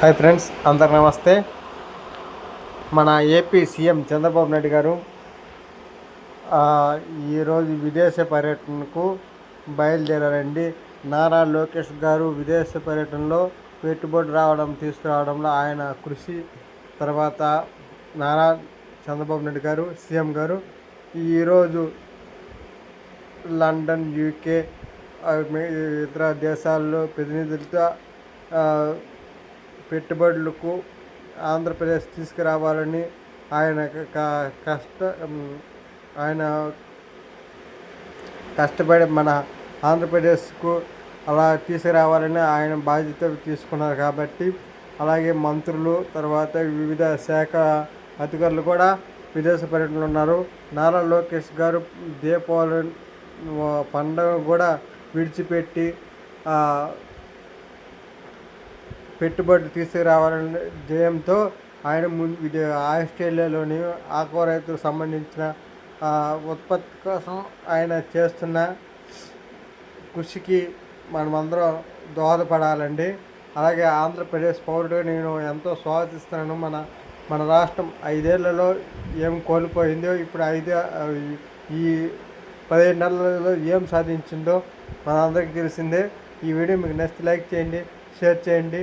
Hi friends అందరు నమస్తే. మన ఏపీ సీఎం చంద్రబాబు నాయుడు గారు ఈరోజు విదేశ పర్యటనకు బయలుదేరారండి. నారా లోకేష్ గారు విదేశ పర్యటనలో పెట్టుబడి రావడం తీసుకురావడంలో ఆయన కృషి. తర్వాత నారా చంద్రబాబు నాయుడు గారు సీఎం గారు ఈరోజు లండన్ యూకే ఇతర దేశాల్లో ప్రతినిధులతో పెట్టుబడులకు ఆంధ్రప్రదేశ్ తీసుకురావాలని ఆయన కష్ట ఆయన కష్టపడి మన ఆంధ్రప్రదేశ్కు అలా తీసుకురావాలని ఆయన బాధ్యత తీసుకున్నారు కాబట్టి అలాగే మంత్రులు తర్వాత వివిధ శాఖ అధికారులు కూడా విదేశ పర్యటనలు ఉన్నారు. నారా లోకేష్ గారు దీపావళి పండుగ కూడా విడిచిపెట్టి పెట్టుబడులు తీసుకురావాలనే ధ్యేయంతో ఆయన ముందు ఇది ఆస్ట్రేలియాలోని ఆక్వా రైతులకు సంబంధించిన ఉత్పత్తి కోసం ఆయన చేస్తున్న కృషికి మనమందరం దోహదపడాలండి. అలాగే ఆంధ్రప్రదేశ్ పౌరుడు నేను ఎంతో స్వాగతిస్తున్నాను. మన మన రాష్ట్రం ఐదేళ్ళలో ఏం కోల్పోయిందో ఇప్పుడు ఐదే ఈ పదిహేను నెలలలో ఏం సాధించిందో మనందరికీ తెలిసిందే. ఈ వీడియో మీకు నెక్స్ట్ లైక్ చేయండి షేర్ చేయండి.